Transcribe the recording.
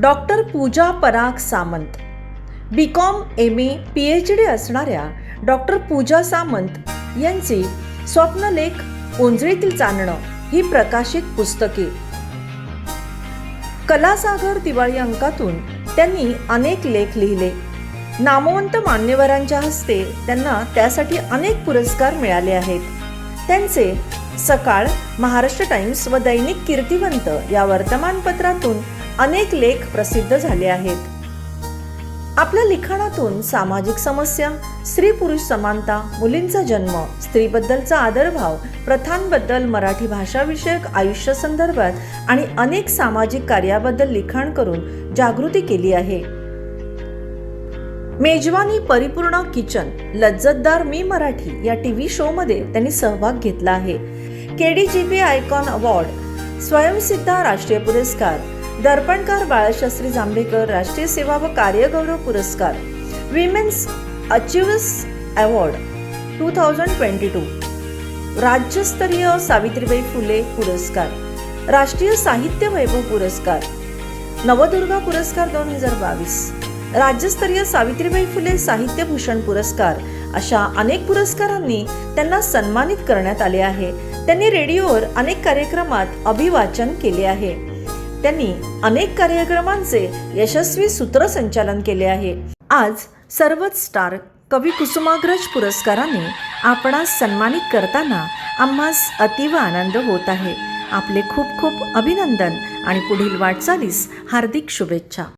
Doctor Pooja Parag Samant. B com M A P H D असणाऱ्या doctor Pooja Samant यांची स्वप्नलेख ओंजळीतील चांदणं ही प्रकाशित पुस्तके. कलासागर दिवाळी अंकातून त्यांनी अनेक लेख लिहिले. नामवंत मान्यवरांच्या हस्ते त्यांना त्यासाठी अनेक पुरस्कार मिळाले आहेत. त्यांचे सकाळ महाराष्ट्र टाइम्स व दैनिक कीर्तिवंत या वर्तमानपत्रातून अनेक लेख प्रसिद्ध झाले आहेत. आपल्या लिखाणातून सामाजिक समस्या स्त्री पुरुष समानता मुलींचा जन्म स्त्रीबद्दलचा आदरभाव प्रथांबद्दल मराठी भाषाविषयक आयुष्य संदर्भात आणि अनेक सामाजिक कार्याबद्दल लिखाण करून जागृती केली आहे. मेजवानी परिपूर्ण किचन लज्जतदार मी मराठी या टी व्ही शोमध्ये त्यांनी सहभाग घेतला आहे. KD G P icon award स्वयंसिद्धा राष्ट्रीय पुरस्कार दर्पणकार बाळशास्त्री जांभेकर राष्ट्रीय सेवा व कार्यगौरव पुरस्कार women's achievers award two thousand twenty two राज्यस्तरीय सावित्रीबाई फुले पुरस्कार राष्ट्रीय साहित्य वैभव पुरस्कार नवदुर्गा पुरस्कार दोन हजार बावीस. राज्यस्तरीय सावित्रीबाई फुले साहित्य भूषण पुरस्कार अशा अनेक पुरस्कारांनी त्यांना सन्मानित करण्यात आले आहे. त्यांनी रेडिओवर अनेक कार्यक्रमात अभिवाचन केले आहे. त्यांनी अनेक कार्यक्रमांचे यशस्वी सूत्रसंचालन केले आहे. आज सर्वच स्टार कवी कुसुमाग्रज पुरस्काराने आपणास सन्मानित करताना आम्हास अतीव आनंद होत आहे. आपले खूप खूप अभिनंदन आणि पुढील वाटचालीस हार्दिक शुभेच्छा.